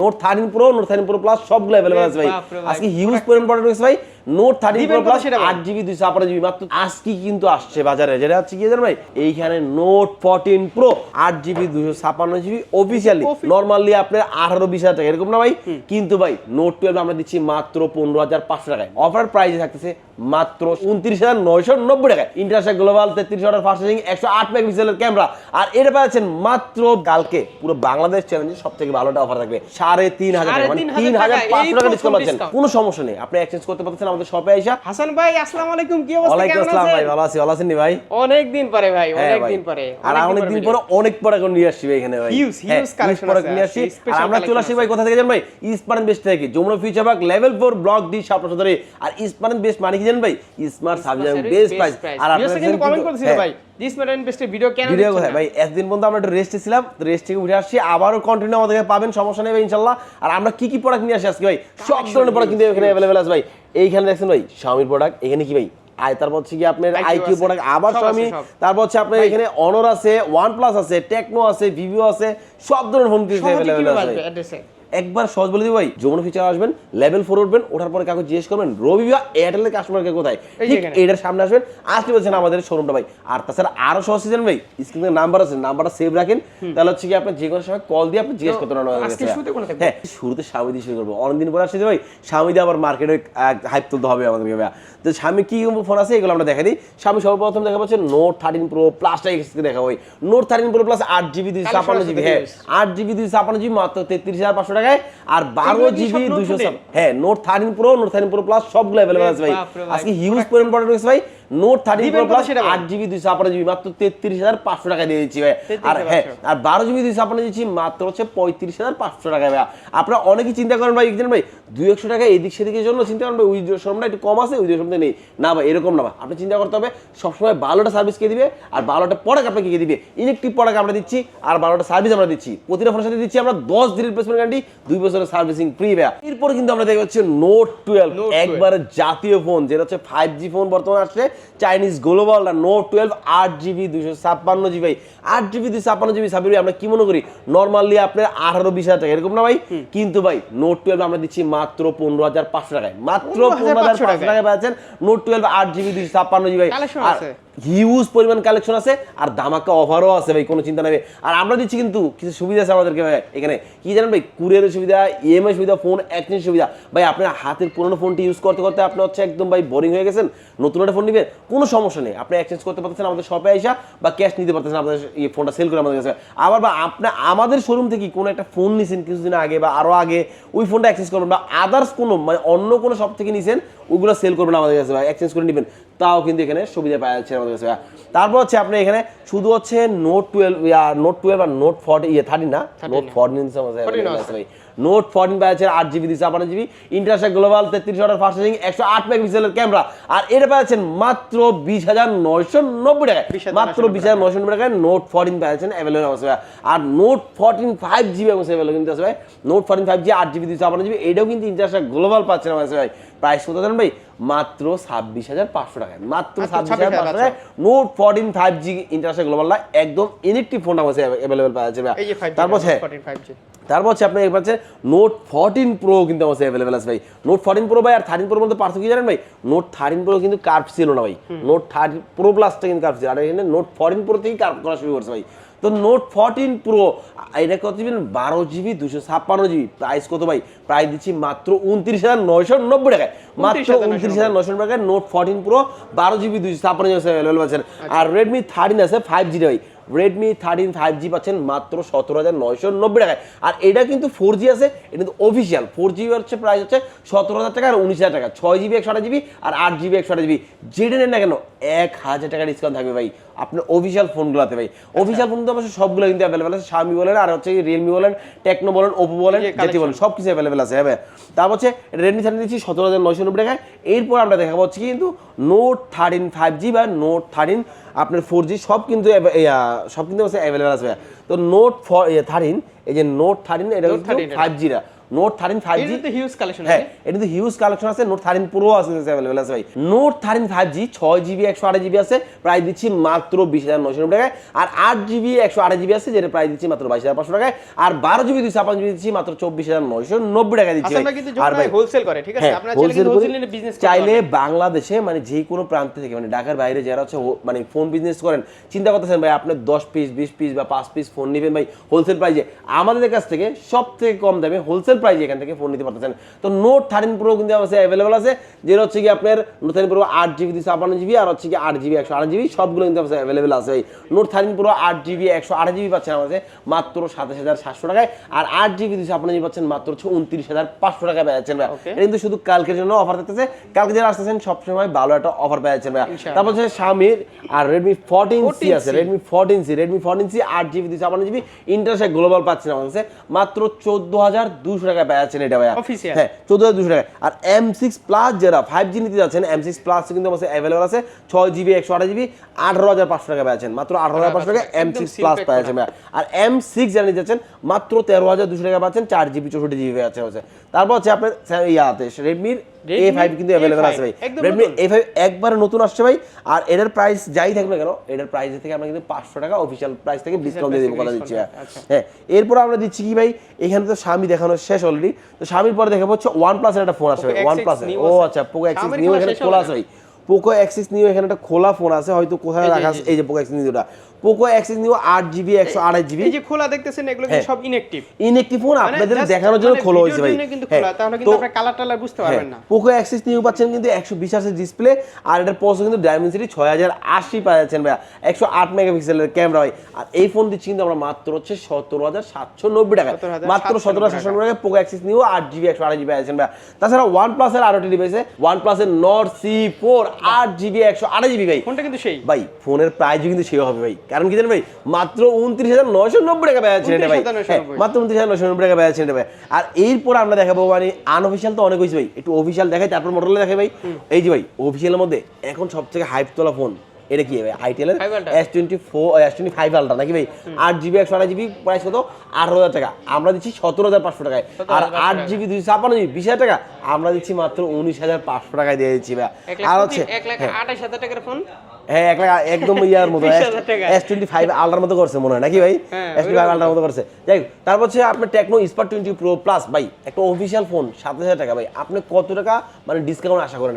Note thirteen pro note thirteen pro plus সবগুলো available আছে ভাই। আজকে হিউজ পরিমাণ প্রোডাক্ট রয়েছে ভাই। নোট দিবেন প্রো প্লাস আট জিবি দুইশো জিবি মাত্র আজকে কিন্তু আসছে বাজারে। যেটা হচ্ছে কি জানেন ভাই এইখানে নোট ফোরটিন প্রো আট জিবি দুশো ছাপান্ন জিবি অফিসিয়ালি নর্মালি আপনার আঠারো বিশ হাজার টাকা। এরকম না ভাই? কিন্তু ভাই নোট টুয়েলভ আমরা দিচ্ছি মাত্র পনেরো হাজার পাঁচশো টাকায়। অফার প্রাইসে থাকতেছে মাত্র উনত্রিশ হাজার নয়শো নব্বই টাকায়। ইন্টারন্যাশনাল গ্লোবাল তেত্রিশ ফার্স্ট একশো আট মেগাপিক্সেলের ক্যামেরা আর এটা পাচ্ছেন মাত্র কালকে পুরো বাংলাদেশ চ্যালেঞ্জে সব থেকে ভালোটা অফার থাকবে। সাড়ে তিন হাজার টাকা মানে তিন হাজার হাজার পাঁচশো টাকা ডিসকাউন্ট পাচ্ছেন। কোনো সমস্যা নেই। আপনি এক্সচেঞ্জ করতে পারতেছেন আমাদের শপে আইসা। হাসান ভাই আসসালামু আলাইকুম কি অবস্থা ওয়ালাইকুম আসসালাম ভাই ভালো আছি ভালো আছেন ভাই? অনেক দিন পরে ভাই হ্যাঁ অনেক দিন পরে আর অনেক দিন পরে অনেক পরে কোন নিয়ে আসছি ভাই এখানে ভাই। হিউজ হিউজ কালেকশন পরে আছে, নিয়ে আসছি। আর আমরা চলে আসি ভাই কোথা থেকে জানেন ভাই? ইস্পারেন বেস্ট থেকে Jamuna future park level 4 block D ধরে আর ইস্পারেন বেস্ট মানে কি জানেন ভাই? স্মার্ট সাবজেক্ট বেস্ট প্রাইস আর আপনারা কিন্তু কমেন্ট করেছিল হ্যাঁ, ভিডিও কেন ভিডিও কোথায়? ভাই একদিন পর্যন্ত আমরা একটু রেস্টে ছিলাম রেস্ট থেকে উঠে আসছি আবারও কন্টিনিউ আমাদের পাবেন সমস্যা নেই ইনশাল্লাহ। আর আমরা কি কি প্রোডাক্ট নিয়ে আসি আজকে ভাই? সব ধরনের প্রোডাক্ট কিন্তু এখানে অ্যাভেলেবেল আছে ভাই। এইখানে দেখছেন ভাই শাওমির প্রোডাক্ট এখানে কি ভাই? তারপর হচ্ছে কি আপনার আইকিউ প্রোডাক্ট আবার শাওমি তারপর হচ্ছে আপনার এখানে অনর আছে ওয়ান প্লাস আছে টেকনো আছে ভিভিও আছে সব ধরনের আছে। একবার সহজ বলে দিই ভাই যমুনা ফিচার আসবেন লেভেল ফোর উঠবেন ওঠার পরে কাউকে জিজ্ঞেস করবেন রবি বা এয়ারটেলের কাস্টমারকে কোথায়? ঠিক এটার সামনে আসবেন আসতে বলছেন আমাদের শোরুমটা ভাই। আর তাছাড়া আরও সহজ সিজন ভাই স্ক্রিনে নাম্বার আছে নাম্বারটা সেভ রাখেন। তাহলে হচ্ছে কি আপনি যে কোনো সময় কল দিয়ে আপনি জিজ্ঞেস করতে পারেন আজকে শুরুতে কোনটা হ্যাঁ শুরুতে স্বামী দিয়ে শুরু করব। অনেকদিন পরে আসছে ভাই স্বামী দিয়ে আবার মার্কেটে হাইপ তুলতে হবে আমাদেরকে ভাইয়া। তো স্বামী কি ফোন আছে এগুলো আমরা দেখা দিই। স্বামী সর্বপ্রথম দেখা পাচ্ছে নোট থার্টিন প্রো প্লাসটা এক্সকে দেখা হয় নোট থার্টিন প্রো প্লাস আট জিবি Collection ছাপান্ন জিবি হ্যাঁ। আট জিবি দুইশো ছাপান্ন জিবি মাত্র তেত্রিশ হাজার পাঁচশো টাকায়। আর বারো জিবি দুইশো হ্যাঁ note thirteen pro note thirteen pro plus সবগুলো অ্যাভেলেবল আছে ভাই। আজকে হিউজ পরিমাণ প্রোডাক্ট রয়েছে ভাই। নোট দিবেন প্রো প্লাস আট জিবি দুইশো ছাপান্ন জিবি মাত্র তেত্রিশ হাজার পাঁচশো টাকা দিয়ে দিচ্ছি ভাই। আর হ্যাঁ আর বারো জিবি দুইশো ছাপান্ন দিচ্ছি মাত্র হচ্ছে পঁয়ত্রিশ হাজার পাঁচশো টাকা ভাই। আপনারা অনেকেই চিন্তা করেন ভাই জানেন ভাই দুই একশো টাকা এদিক সেদিকের জন্য চিন্তা করেন ভাই ওই শোরুমটা একটু কম আছে ওই শোরুমটা নেই। না ভাই এরকম না ভাই। আপনি চিন্তা করতে হবে সবসময় ভালোটা সার্ভিস কে দিবে আর ভালোটা প্রোডাক্ট আপনাকে কে দিবে? ইলেকট্রিক প্রোডাক্ট আমরা দিচ্ছি আর ভালোটা সার্ভিস আমরা দিচ্ছি। প্রতিটা ফোনের সাথে দিচ্ছি আমরা দশ দিন রিপ্লেসমেন্ট গ্যারান্টি দুই বছরের সার্ভিসিং ফ্রি ভাই। এরপর কিন্তু আমরা দেখতে পাচ্ছি নোট টুয়েলভ Note 12 একবারে জাতীয় ফোন যেটা হচ্ছে ফাইভ জি ফোন বর্তমানে আসছে। চাইনিজ গ্লোবাল নোট টুয়েলভ আট জিবি দুশো ছাপ্পান্ন জিবি ভাই আট জিবি দুশো ছাপ্পান্ন জিবি সাবির ভাই আমরা কি মনে করি? নর্মালি আপনার আঠারো বিশ হাজার টাকা এরকম না ভাই? কিন্তু ভাই নোট টুয়েলভ আমরা দিচ্ছি মাত্র পনেরো হাজার পাঁচশো টাকায়। মাত্র পনেরো হাজার 15,500 পাঁচশো টাকায় পাচ্ছেন নোট টুয়েলভ আট জিবি দুশো ছাপ্পান্ন জিবি আছে। হিউজ পরিমাণ কালেকশন আছে, আর দামাকা অফারও আছে ভাই, কোনো চিন্তা নেই আর আমরা দিচ্ছি কিন্তু কিছু সুবিধা আছে আমাদেরকে ভাই, এখানে। কি জানেন ভাই কুরিয়ারের সুবিধা ইএমআই সুবিধা ফোন এক্সচেঞ্জ সুবিধা। ভাই, আপনার হাতের পুরনো ফোনটি ইউজ করতে করতে আপনি হচ্ছে একদম ভাই বোরিং হয়ে গেছেন, নতুন একটা ফোন নেবেন, কোনো সমস্যা নেই। আপনি এক্সচেঞ্জ করতে পারতেছেন আমাদের শপে আইসা বা ক্যাশ নিতে পারতেছেন আমাদের এই ফোনটা সেল করে আমাদের কাছে। আবার বা আপনি আমাদের শোরুম থেকে কোনো একটা ফোন নিছেন কিছুদিন আগে বা আরও আগে, ওই ফোনটা এক্সচেঞ্জ করবেন বা আদার্স কোনো মানে অন্য কোনো শপ থেকে নিছেন ওইগুলো সেল করবেন আমাদের কাছে ভাই এক্সচেঞ্জ করে নেবেন। তাও কিন্তু এখানে সুবিধা পাওয়া যাচ্ছে আমাদের কাছে তারপর হচ্ছে আপনি এখানে শুধু হচ্ছে নোট টুয়েলভ নোট টুয়েলভ আর নোট ফর্টি ইয়ে থার্টি না? নোট ফর্টিন ভাই। নোট ফর্টিন পাচ্ছে আট জিবি দিচ্ছে আপনার জিবি। ইন্টারন্যাশনাল গ্লোবাল তেত্রিশ অর্ডার ফার্স্ট একশো আট মেগাপিক্সেলের ক্যামেরা আর এটা পাচ্ছেন মাত্র বিশ হাজার নয়শো নব্বই টাকায়। মাত্র বিশ হাজার নয়শো নব্বই টাকায় নোট ফর্টিন পাচ্ছেন অ্যাভেলেবল আছে ভাই। আর নোট ফর্টিন ফাইভ জিবি এবং অ্যাভেলেবল কিন্তু আছে ভাই। নোট ফর্টিন ফাইভ জি আট জিবি দিচ্ছে আপনার জিবি। এটাও কিন্তু ইন্টারন্যাশনাল গ্লোবাল পাচ্ছেন আমার ভাই। প্রাইস কত জানেন ভাই? মাত্র ছাব্বিশ হাজার পাঁচশো টাকায়। মাত্র ছাব্বিশ হাজার পাঁচশো টাকায়। Note fourteen five G international global একদম ইলেকট্রিক ফোন কাছে অ্যাভেলেবল পাওয়া যাচ্ছে ভাই। এই যে 5G তারপর হ্যাঁ 5G তারপর হচ্ছে আপনি এবার হচ্ছে নোট ফোরটিন প্রো কিন্তু আমার অ্যাভেলেবেল আছে ভাই। নোট ফোরটিন প্রো ভাই আর থার্টিন প্রোর মধ্যে পার্থক্য জানেন ভাই? নোট থার্টিন প্রো কিন্তু কার্ভ ছিল না ভাই। নোট থার্টি প্রো প্লাসটা কিন্তু কার্ভ ছিল আর এখানে নোট ফোরটিন প্রো থেকেই কার্ভ করা শুরু করছে ভাই। তো নোট ফোরটিন প্রো এটা কত দিবেন বারো জিবি দুশো ছাপ্পান্ন জিবি প্রাইস কত ভাই? প্রাইস দিচ্ছি মাত্র উনত্রিশ হাজার নয়শো নব্বই টাকায়। মাত্র উনত্রিশ হাজার নয়শো টাকায় নোট ফোরটিন প্রো বারো জিবি দুশো ছাপ্পান্ন জিবি অ্যাভেলেবেল আছে। আর রেডমি থার্টিন আছে ফাইভ জি ভাই। রেডমি থার্টিন ফাইভ জি পাচ্ছেন মাত্র সতেরো হাজার নয়শো নব্বই টাকায়। আর এটা কিন্তু ফোর জি আছে, এটা কিন্তু অফিসিয়াল ফোর জিবি হচ্ছে প্রাইস হচ্ছে সতেরো হাজার টাকা আর উনিশ হাজার টাকা। ছয় জিবি একশো আট জিবি আর আট জিবি একশো আট জিবি যেটা নেন না কেন এক হাজার টাকা ডিসকাউন্ট থাকবে ভাই। আপনার অফিসিয়াল ফোনগুলোতে ভাই। অফিসিয়াল ফোন তো অবশ্যই সবগুলো কিন্তু অ্যাভেলেবেল আছে। স্বামী বলেন আর হচ্ছে রিয়েলমি বলেন টেকনো বলেন ওপো বলেন এই যে যেটি বলেন সব কিছু অ্যাভেলেবেল আছে হ্যাঁ তারপর হচ্ছে রেডমি থার্টিন দিচ্ছি সতেরো হাজার নয়শো নব্বই টাকায়। এরপর আমরা দেখাবো হচ্ছে কিন্তু নোট থার্টিন ফাইভ জি বা নোট থার্টিন আপনার ফোর জি সব কিন্তু সব কিন্তু অ্যাভেলেবেল আছে। তো নোট ফর থার্টিন এই যে নোট থার্টিন এটা কিন্তু 13 এটা। ফাইভ জিরা note thirteen five G huge collection হ্যাঁ এটা কিন্তু হিউজ কালেকশন আছে নোট থার্টিন প্রো আছে অ্যাভেলেবেল আছে ভাই। নোট থার্টিন ফাইভ জি ছয় জিবি একশো আট জিবি আছে প্রায় দিচ্ছি মাত্র বিশ হাজার নব্বই টাকায়। আর আট জিবি একশো আট জিবি আছে যেটা প্রায় দিচ্ছি মাত্র বাইশ হাজার পাঁচশো টাকায়। আর বারো জিবি দুইশো ছাপ্পান্ন জিবি দিচ্ছি মাত্র চব্বিশ হাজার নয়শো নব্বই টাকা দিচ্ছি আর ভাই হোলসেল করে ঠিক আছে? হ্যাঁ, চাইলে বাংলাদেশে মানে যে কোনো প্রান্ত থেকে মানে ঢাকার বাইরে যারা হচ্ছে মানে ফোন বিজনেস করেন চিন্তা করতেছেন ভাই আপনি দশ পিস বিশ পিস বা পাঁচ পিস ফোন নেবেন ভাই হোলসেল প্রাইজে আমাদের কাছ থেকে সব থেকে কম দামে হোলসেল প্রাইজে এখান থেকে ফোন নিতে পারতেছেন। তো নোট থার্টিন প্রো কিন্তু আমার অ্যাভেলেবল আছে যেটা হচ্ছে কি আপনার নোট থার্টিন প্রো আট জিবি দুশো ছাপ্পান্ন জিবি আর হচ্ছে কি আট জিবি একশো আট জিবি সবগুলো কিন্তু আমার অ্যাভেলেবল আছে। নোট থার্টিন প্রো আট জিবি একশো আট জিবি পাচ্ছেন আমাদের মাত্র সাতাশ হাজার সাতশো টাকায়। আর আট জিবি দুশো ছাপ্পান্ন জিবি পাচ্ছেন মাত্র হচ্ছে উনত্রিশ হাজার পাঁচশো টাকায় পাচ্ছেন ভাই এটা কিন্তু শুধু কালকের জন্য অফার থাকতেছে। কালকে যারা আসতেছেন সবসময় ভালো একটা অফার পাচ্ছেন ভাই। তারপর হচ্ছে স্বামীর আর রেডমি ফোরটিন সি আছে। Redmi fourteen C Redmi fourteen C আট জিবি দুশো ছাপ্পান্ন জিবি ইন্টারসেট গ্লোবাল পাচ্ছেন কাছে। মাত্র চোদ্দ হাজার দুশো টাকায় পাচ্ছেন এটা ভাই। হ্যাঁ চোদ্দ হাজার দুশো টাকা আর এম সিক্স প্লাস যারা ফাইভ জি নিতে যাচ্ছেন এম সিক্স প্লাস কিন্তু আমার অ্যাভেলেবল আছে ছয় জিবি একশো আট জিবি আঠারো হাজার পাঁচশো টাকা পাচ্ছেন মাত্র আঠারো হাজার পাঁচশো টাকা এম সিক্স প্লাস পাচ্ছেন আর এম সিক্স যারা নিতে যাচ্ছেন মাত্র তেরো হাজার দুশো টাকা পাচ্ছেন চার জিবি চৌষট্টি জিবি পাচ্ছেন তারপর হচ্ছে আপনার ইয়াতে রেডমির কিন্তু अवेलेबल আছে ভাই। রেডমি নতুন। আসছে ভাই আর এটার প্রাইস যাই থাকবে কেন এটার প্রাইস থেকে আমরা কিন্তু পাঁচশো টাকা অফিসিয়াল প্রাইস থেকে ডিসকাউন্ট দিয়ে দেব কথা দিচ্ছি আচ্ছা। হ্যাঁ। এরপর আমরা দিচ্ছি কি ভাই এখানে তো স্বামী দেখানো শেষ অলরেডি তো স্বামীর পরে দেখাবো হচ্ছে OnePlus প্লাসের একটা ফোন আসবে OnePlus one X6 plus new ও আচ্ছা পোকো X নিউ এখানে খোলা আছে ভাই। পোকো অ্যাক্সিস নিউ এখানে একটা খোলা ফোন আছে হয়তো কোথায় রাখা এই আছে যে। এই যে পোকো এক্সিস নিউটা পোকো এক্সিস নিউ আট জিবি একশো আড়াই জিবি এই যে খোলা দেখতেছেন এগুলো কিন্তু হ্যাঁ। সব ইনঅ্যাক্টিভ ইনএক্টিভ ফোন আপনাদের দেখানোর জন্য খোলা হয়েছে ভাই। কিন্তু হ্যাঁ, খোলা তাহলে কিন্তু তো- আপনি কালার টালার বুঝতে পারবেন না। পোকো অ্যাক্সিস নিউ পাচ্ছেন কিন্তু একশো বিশ ডিসপ্লে আর এটার পয়সা কিন্তু ডায়মেন্সিটি ছয় হাজার আশি পাওয়া যাচ্ছেন একশো আট মেগাপিক্সেলের ক্যামেরা ভাই। আর এই ফোন দিচ্ছি কিন্তু আমরা মাত্র হচ্ছে সতেরো হাজার সাতশো নব্বই টাকা। মাত্র সতেরো হাজার সাতশো নব্বই টাকা পোকো অ্যাক্সিস নিউ আট জিবি একশো আট জিবি আছেন ভাইয়া। তাছাড়া ওয়ান প্লাসের আরোটি ডিভাইসে ওয়ান প্লাসের নট সি ফোর আট জিবি একশো আট জিবি ভাই। ফোনটা কিন্তু সেই। ভাই ফোনের প্রাইস কিন্তু সেই হবে ভাই। কারণ কি জানেন ভাই মাত্র উনত্রিশ হাজার নয়শো নব্বই টাকা ব্যয় আছে ভাই। 29,990 হ্যাঁ, মাত্র উনত্রিশ হাজার নয়শো নব্বই টাকা ব্যয় আছে ভাই। আর এরপর আমরা দেখাবো মানে আনঅফিসিয়াল তো অনেক হয়েছে ভাই। একটু অফিসিয়াল দেখাই তারপর মডেল দেখাই ভাই। এই যে ভাই অফিসিয়ালের মধ্যে এখন সব থেকে হাইপ তোলা ফোন এটা কি ভাই? Ultra। S twenty four S twenty five ultra নাকি ভাই? আট জিবি একশো আড়াই জিবি প্রাইস কত? আঠারো হাজার টাকা। আমরা দিচ্ছি সতেরো হাজার পাঁচশো টাকায়। আর 17,500 আট জিবি দুইশো ছাপ্পান্ন জিবি বিশ হাজার টাকা। আমরা দিচ্ছি মাত্র উনিশ হাজার পাঁচশো টাকায় দিয়ে দিচ্ছি ভাই। আর হচ্ছে এক লাখ আঠাশ হাজার টাকার ফোন হ্যাঁ এক লাখ একদম ইয়ার মতো এস টোয়েন্টি ফাইভ আলটার মতো করছে মনে হয় নাকি ভাই? হ্যাঁ, এস টোয়েন্টি ফাইভ আলটার মতো করছে। যাই হোক তারপর হচ্ছে আপনার Tecno spark twenty pro plus ভাই একটা অফিসিয়াল ফোন সাত হাজার টাকা ভাই। আপনি কত টাকা মানে ডিসকাউন্ট আশা করেন।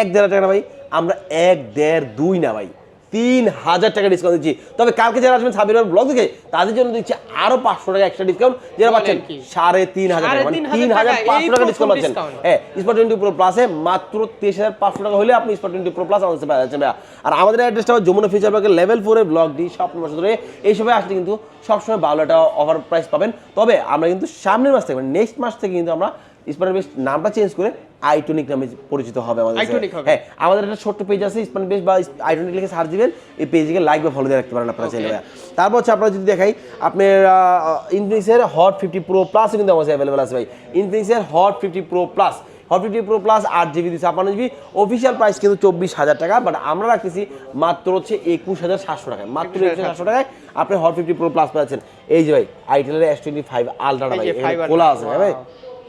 এক দেড় হাজার টাকা না ভাই আমরা এক দেড় দুই না ভাই। তিন হাজার টাকা ডিসকাউন্ট দিচ্ছি। তবে কালকে যারা আসবেন সাবির ব্লগ থেকে তাদের জন্য দিচ্ছি আরও পাঁচশো টাকা এক্সট্রা ডিসকাউন্ট যারা পাচ্ছেন সাড়ে তিন হাজার টাকা মানে তিন হাজার পাঁচশো টাকা ডিসকাউন্ট পাচ্ছেন। হ্যাঁ স্পার টোয়েন্টি প্রো প্লাসে মাত্র তেইশ হাজার পাঁচশো টাকা হলে আপনি স্পার টোয়েন্টি প্রো প্লাস আমাদের যাচ্ছে ভাইয়া। আর আমাদের অ্যাড্রেসটা যমুনা ফিচার পার্কের লেভেল ফোরের ব্লক ডি সব মাসে ধরে। এই সময় আসলে কিন্তু সবসময় ভালো একটা অফার প্রাইস পাবেন। তবে আমরা কিন্তু সামনের মাস থেকে মানে নেক্সট মাস থেকে কিন্তু আমরা স্পার বেস্ট নামটা চেঞ্জ করে আইটনিক নামে পরিচিত হবে আমাদের। হ্যাঁ আমাদের একটা ছোট্ট পেজ আছে স্পান বেস্ট বা আইটনিক লিখে সার্চ দিবেন এই পেজকে লাইক বা ফলো দিয়ে রাখতে পারেন আপনারা চাইলে তারপর হচ্ছে আপনারা যদি দেখাই আপনার ইনফিনিক্সের হট ফিফটি প্রো প্লাস কিন্তু আমার অ্যাভেলেবল আছে ভাই। ইনফিনিক্সের hot fifty pro plus hot fifty pro plus আট জিবি দুশো ছাপ্পান্ন জিবি অফিসিয়াল প্রাইস কিন্তু চব্বিশ হাজার টাকা বাট আমরা রাখতেছি মাত্র হচ্ছে একুশ হাজার সাতশো টাকায়। মাত্র একুশ হাজার সাতশো। টাকায় আপনি হট ফিফটি প্রো প্লাস পাচ্ছেন। এই যে ভাই আইটেলের এস টোয়েন্টি ফাইভ আলট্রাটা এই ভাই খোলা আছে ভাই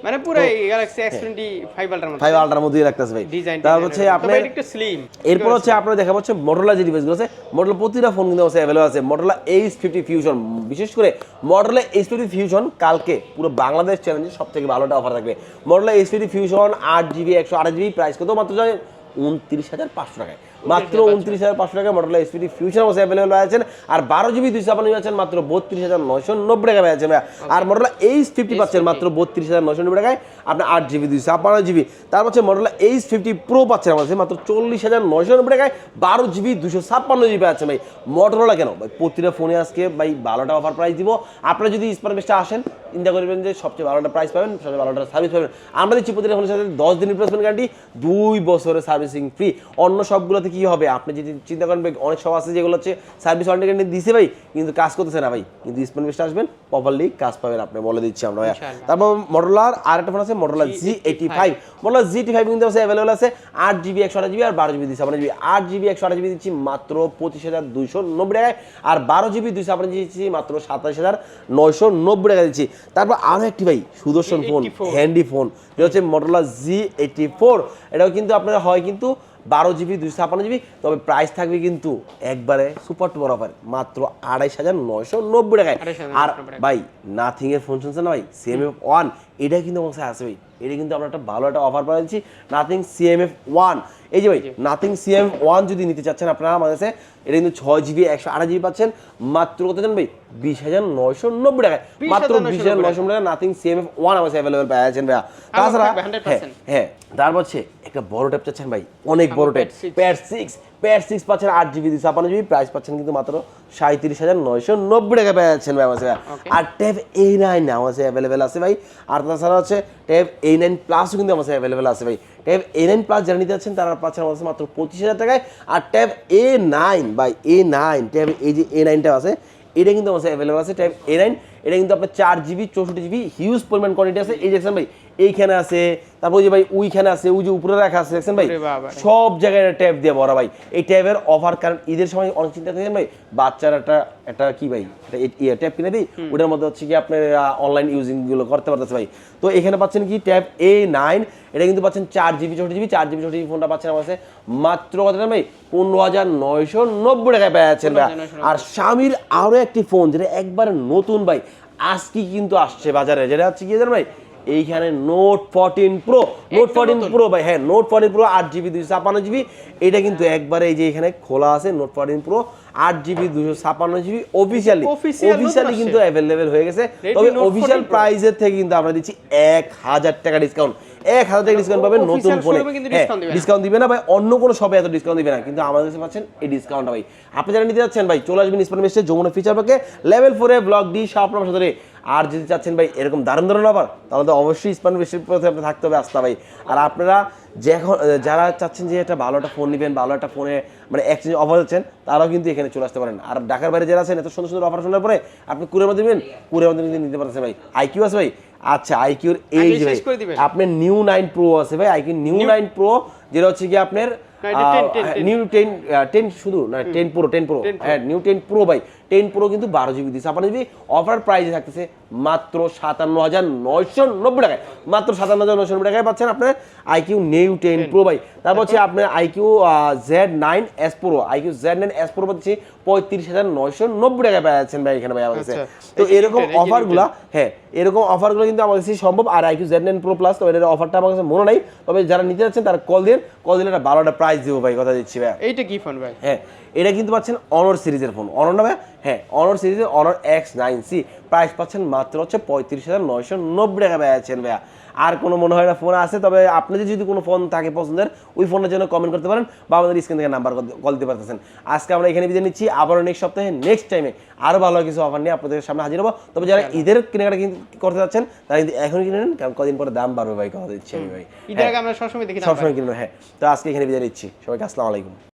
মানে পুরো গ্যালাক্সি এক্স টোয়েন্টি ফাইভ আল্ট্রার মতো। ফাইভ আলট্রার মধ্যেই রাখতেছে ভাই। তারপর হচ্ছে আপনার একটু স্লিম এরপর হচ্ছে আপনারা দেখা পাচ্ছে মোটরলা যে ডিভাইসগুলো আছে মোটরলা প্রতিটা ফোন কিন্তু আছে অ্যাভেলেবল আছে। মোটরলা এইচ ফিফটি ফিউশন বিশেষ করে মোটরলা এইচ ফিফটি ফিউশন কালকে পুরো বাংলাদেশ চ্যালেঞ্জে সব থেকে ভালোটা অফার থাকবে। মোটরলা এইচ ফিফটি ফিউশন আট জিবি একশো আট জিবি প্রাইস কত? মাত্র জানেন উনত্রিশ হাজার পাঁচশো টাকায়। মাত্র উনত্রিশ হাজার পাঁচশো টাকা মডেল এসপিডি ফিউচার অবশ্যই অ্যাভেলেবল আছেন আর বারো জিবি দুইশো ছাপান্ন আছেন মাত্র বত্রিশ হাজার নয়শো নব্বই টাকা পেয়েছেন আর মডেল এইচ ফিফটি পাচ্ছেন মাত্র বত্রিশ হাজার নয়শো নব্বই টাকায়। আপনার আট জিবি দুইশো ছাপ্পান্ন জিবি তার হচ্ছে মডেল এইচ ফিফটি প্রো পাচ্ছেন আমাদের মাত্র চল্লিশ হাজার নয়শো নব্বই টাকায়। বারো জিবি দুশো ছাপ্পান্ন জিবি আছে ভাই। মোটরোলা কেন? ভাই প্রতিটা ফোনে আজকে ভাই ভালোটা অফার প্রাইস দিব। আপনারা যদি স্মার্ট বেসটা আসেন চিন্তা করবেন যে সবচেয়ে ভালোটা প্রাইস পাবেন সবচেয়ে ভালোটা সার্ভিস পাবেন। আমরা দিচ্ছি প্রতিটা ফোনের সাথে দশ দিন রিপ্লেসমেন্ট গ্যারান্টি দুই বছরের সার্ভিসিং ফ্রি অন্য সবগুলোতে কি হবে? আপনি যদি চিন্তা করেন ভাই অনেক সব আছে যেগুলো হচ্ছে সার্ভিস ওয়ারেন্টি দিছে ভাই কিন্তু কাজ করতেছে না ভাই। কিন্তু স্পেন বেস্ট আসবেন প্রপারলি কাজ পাবেন আপনি বলে দিচ্ছি আমরা। তারপর মডেলার আর একটা ফোন আছে মডেলার জি এইটি ফাইভ মডেলার জি এইটি ফাইভ কিন্তু আছে অ্যাভেলেবল আছে। আট জিবি একশো আট জিবি আর বারো জিবি দুইশো জিবি আট জিবি একশো আট জিবি দিচ্ছি মাত্র পঁচিশ হাজার দুইশো নব্বই টাকায়। আর বারো জিবি দুইশো আপনার দিচ্ছি মাত্র সাতাশ হাজার নয়শো নব্বই টাকা দিচ্ছি। তারপর আরও একটি ভাই সুদর্শন ফোন হ্যান্ডি ফোন যেটা হচ্ছে মডেলা জি এইটি ফোর এটাও কিন্তু আপনার হয় কিন্তু বারো জিবি দুইশো ছাপান্ন জিবি তবে প্রাইস থাকবে কিন্তু একবারে সুপার টুপার অফার মাত্র আড়াইশ হাজার নয়শো নব্বই টাকায়। আর ভাই নাথিং এর ফোন শুনছেন না ভাই? সেম ওয়ান এটা কিন্তু আমার কাছে আছে এটা কিন্তু আমরা একটা ভালো একটা অফার পাচ্ছি নাথিং সিএমএফ ওয়ান এই যে ভাই নাথিং সিএমএফ ওয়ান যদি নিতে চাচ্ছেন আপনারা আমার কাছে এটা কিন্তু ছয় জিবি একশো আঠাশ জিবি পাচ্ছেন। মাত্র কত জানেন ভাই? বিশ হাজার নয়শো নব্বই টাকায়। মাত্র বিশ হাজার নয়শো নব্বই টাকা নাথিং সিএমএফ ওয়ান আমার কাছে অ্যাভেলেবেল পাওয়া যাচ্ছেন ভাইয়া। তাছাড়া হ্যাঁ হ্যাঁ তারপর হচ্ছে একটা বড় ট্যাপ চাচ্ছেন ভাই। অনেক বড় tab pad six pad six পাচ্ছেন আট জিবি দুশো ছাপান্ন জিবি প্রাইস পাচ্ছেন কিন্তু মাত্র সাঁত্রিশ হাজার নয়শো নব্বই টাকা পেয়ে যাচ্ছেন ভাই আমার আর ট্যাব এ নাইন আমার কাছে অ্যাভেলেবেল আছে ভাই। আর তাছাড়া হচ্ছে ট্যাব এ নাইন প্লাসও কিন্তু আমার কাছে অ্যাভেলেবেল আছে ভাই। ট্যাব এ নাইন প্লাস যারা নিতে যাচ্ছেন তারা পাচ্ছেন আমার কাছে মাত্র পঁচিশ হাজার টাকায়। আর tab A nine by A nine tab এই যে এ নাইনটা আছে এটা কিন্তু আমার কাছে অ্যাভেলেবেল আছে। ট্যাব এ নাইন এটা কিন্তু আপনার চার জিবি চৌষট্টি জিবি হিউজ পরিমাণ কোয়ান্টিটি আছে। এই দেখছেন ভাই এইখানে আছে তারপর যে ভাই ওইখানে আছে ওই যে উপরে রাখা আছে দেখছেন ভাই। সব জায়গায় ট্যাব দিয়ে ভরা ভাই। এই ট্যাবের অফার কারণ ঈদের সময় অনেক চিন্তা করেন ভাই বাচ্চার একটা একটা কি ভাই ট্যাব কিনে দিই? ওটার মধ্যে হচ্ছে কি আপনার অনলাইন ইউজিংগুলো করতে পারতেছে ভাই। তো এখানে পাচ্ছেন কি ট্যাব এ নাইন এটা কিন্তু পাচ্ছেন চার জিবি চৌষট্টি জিবি চার জিবি চৌষট্টি জিবি ফোনটা পাচ্ছেন আমার কাছে। মাত্র কত টাকা ভাই? পনেরো হাজার নয়শো নব্বই টাকায় পেয়ে যাচ্ছেন ভাই। আর স্বামীর আরও একটি ফোন যেটা একবারে নতুন ভাই আজকে কিন্তু আসছে বাজারে। যেটা হচ্ছে কি জানেন ভাই? এইখানে note fourteen pro note fourteen pro ভাই হ্যাঁ নোট ফোরটিন প্রো আট জিবি দুইশো ছাপান্ন জিবি এটা কিন্তু একবারে এই যে এখানে খোলা আছে নোট ফোরটিন প্রো আট জিবি দুশো ছাপান্ন জিবি অফিসিয়ালি অফিসিয়ালি কিন্তু অ্যাভেলেবেল হয়ে গেছে। তবে অফিসিয়াল 14 Pro। প্রাইসের থেকে কিন্তু আমরা দিচ্ছি এক হাজার টাকা ডিসকাউন্ট এক হাজার টাকা ডিসকাউন্ট পাবেন নতুন ফোনে। ডিসকাউন্ট দিবে না। ভাই। অন্য কোনো শপে এত ডিসকাউন্ট দিবে না। কিন্তু আমাদের কাছে পাচ্ছেন এই ডিসকাউন্টটা ভাই। আপনি যারা নিতে যাচ্ছেন ভাই চলে আসবেন ইসপান মেসে যমুনা ফিচার পাকে লেভেল ফোরে ব্লক ডি শাপ নাম সাথে। আর যদি চাচ্ছেন ভাই এরকম দারুণ দারুণ আবার তাহলে তো অবশ্যই ইসপান মেসের প্রতি আপনার থাকতে হবে আস্থা ভাই। আর আপনারা যখন যারা চাচ্ছেন যে একটা ভালো একটা ফোন নেবেন ভালো একটা ফোনে মানে এক্সচেঞ্জ অফার হচ্ছেন তারাও কিন্তু এখানে চলে আসতে পারেন আর ঢাকার বাইরে যারা আছেন এত সুন্দর সুন্দর অফার শোনার পরে আপনি কুড়ের মধ্যে নেবেন কুড়ের মধ্যে কিন্তু নিতে পারছেন ভাই। আইকিউ আছে ভাই। আচ্ছা আইকিউর এই যে ভাই আপনার নিউ নাইন প্রো আছে ভাই। আইকিউ নিউ নাইন প্রো যেটা হচ্ছে কি আপনার না, এটা 10, 10, 10 নিউ টেন টেন শুধু না টেন প্রো টেন প্রো হ্যাঁ নিউ টেন প্রো ভাই। টেন প্রো কিন্তু বারো জিবি দিচ্ছে। আপনার জিবি অফার প্রাইসে থাকতেছে মাত্র সাতান্ন হাজার নয়শো নব্বই টাকায়। মাত্র সাতান্ন হাজার নয়শো নব্বই টাকায় পাচ্ছেন আপনার আইকিউ নিউ টেন প্রো ভাই। তারপর হচ্ছে আপনার iQOO Z nine S pro iQOO Z nine S pro পাচ্ছি পঁয়ত্রিশ হাজার নয়শো নব্বই টাকায় পেয়ে যাচ্ছেন ভাই এখানে ভাই আমার কাছে। আচ্ছা। তো এরকম অফারগুলা হ্যাঁ এরকম অফারগুলো কিন্তু আমার কাছে সম্ভব। আর iQOO Z nine pro plus তবে এটার অফারটা আমার কাছে মনে নাই। তবে যারা নিতে যাচ্ছেন তারা কল দিন। কল দিলে একটা ভালো একটা প্রাইস দেবো ভাই কথা দিচ্ছি ভাই। এইটা কি ফোন ভাই? হ্যাঁ এটা কিন্তু পাচ্ছেন অনর সিরিজের ফোন অনর না ভাই হ্যাঁ অনর সিরিজের অনর এক্স নাইন সি প্রাইস পাচ্ছেন মাত্র হচ্ছে পঁয়ত্রিশ হাজার নয়শো নব্বই টাকা ব্যয় আছেন ভাইয়া। আর কোনো মনে হয় না ফোন আছে তবে আপনাদের যদি কোনো ফোন থাকে পছন্দের ওই ফোনের জন্য কমেন্ট করতে পারেন বা আমাদের স্ক্রিন থেকে নাম্বার কল দিতে পারতেছেন। আজকে আমরা এখানে বিদায় নিচ্ছি আবারও নেক্সট সপ্তাহে নেক্সট টাইমে আরও ভালো কিছু অফার নিয়ে আপনাদের সামনে হাজির হব। তবে যারা ঈদের কেনাকাটা কিন- করতে যাচ্ছেন তারা কিন্তু এখনই কিনে নেন কারণ কদিন পরে দাম বাড়বে ভাই কথা দিচ্ছি আমি ভাই। সবসময় দেখি সবসময় কিনবো হ্যাঁ। তো আজকে এখানে বিদায় নিচ্ছি। সবাইকে আসসালামু আলাইকুম।